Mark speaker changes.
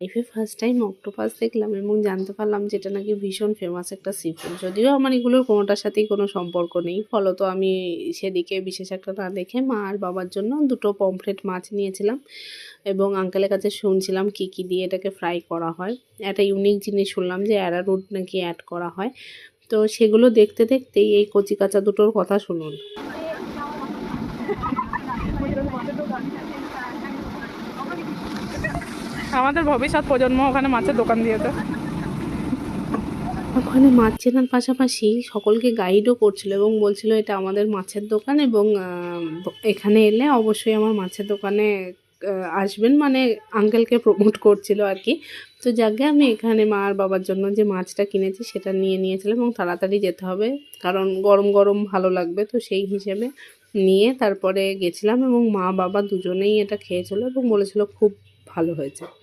Speaker 1: লাইফে first time octopus দেখলাম এবং জানতে পারলাম যেটা নাকি ভীষণ ফেমাস একটা সি ফুড যদিও আমার এগুলোর কোনোটার সাথেই কোনো সম্পর্ক নেই। ফলত আমি সেদিকে বিশেষ একটা না দেখে মা আর বাবার জন্য দুটো পমফ্রেট মাছ নিয়েছিলাম এবং আঙ্কেলের কাছে শুনছিলাম কি কি দিয়ে এটাকে ফ্রাই করা হয়। একটা ইউনিক জিনিস শুনলাম যে অ্যারারুট নাকি অ্যাড করা হয়। তো সেগুলো দেখতে দেখতেই এই কচি কাঁচা দুটোর কথা শুনুন।
Speaker 2: আমাদের ভবিষ্যৎ প্রজন্ম ওখানে মাছের দোকান দিয়েছে
Speaker 1: ওখানে মাছ চেনার পাশাপাশি সকলকে গাইডও করছিল এবং বলছিল এটা আমাদের মাছের দোকান এবং এখানে এলে অবশ্যই আমার মাছের দোকানে আসবেন। মানে আঙ্কেলকে প্রমোট করছিল আর কি। তো যাকে আমি এখানে মা আর বাবার জন্য যে মাছটা কিনেছি সেটা নিয়ে নিয়েছিলাম এবং তাড়াতাড়ি যেতে হবে। কারণ গরম গরম ভালো লাগবে, তো সেই হিসেবে নিয়ে তারপরে গেছিলাম এবং মা বাবা দুজনেই এটা খেয়েছিল এবং বলেছিল খুব ভালো হয়েছে।